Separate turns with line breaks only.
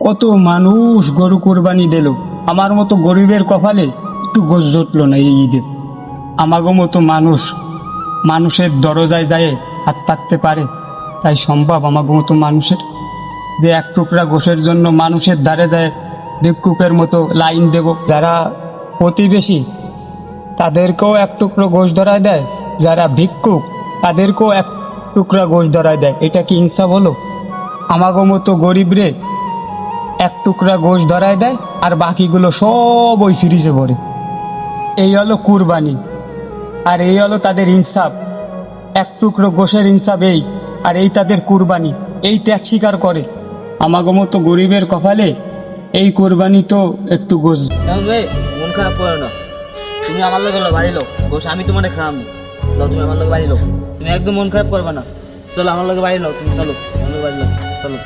কত মানুষ গরু কোরবানি দিল। আমার মতো গরিবের কপালে একটু গোস জুটলো না এই ঈদে। আমাগো মতো মানুষ, মানুষের দরজায় যায়, হাত পাততে পারে, তাই সম্ভব আমাগো মতো মানুষের? যে এক টুকরা গোশের জন্য মানুষের দ্বারে যায় ভিক্ষুকের মতো লাইন দেব। যারা প্রতিবেশী, তাদেরকেও এক টুকরো গোশ ধরায় দেয়। যারা ভিক্ষুক, তাদেরকেও এক টুকরা গোশ ধরায় দেয়। এটা কি ইনসাফ হলো আমাগো মতো গরিব রে এক টুকরা গোশ ধরায় দেয় আর বাকিগুলো সব ওই ফ্রিজে ভরে। এই হলো কুরবানি, আর এই হলো তাদের ইনসাফ। এক টুকরো গোশের ইনসাফ এই, আর এই তাদের কুরবানি। এই ত্যাগ স্বীকার করে। আমাগো মতো গরিবের কপালে এই কুরবানি তো একটু গোশ।
মন খারাপ করো না। তুমি আমার লোক হলো বাড়ি লোক বস আমি তোমার খাম তুমি আমার লোক বাড়ি লোক তুমি একদম মন খারাপ করবে না। চলো, আমার লোক বাড়ি লোক তুমি চলো, আমার লোক বাড়ি লোক চলো।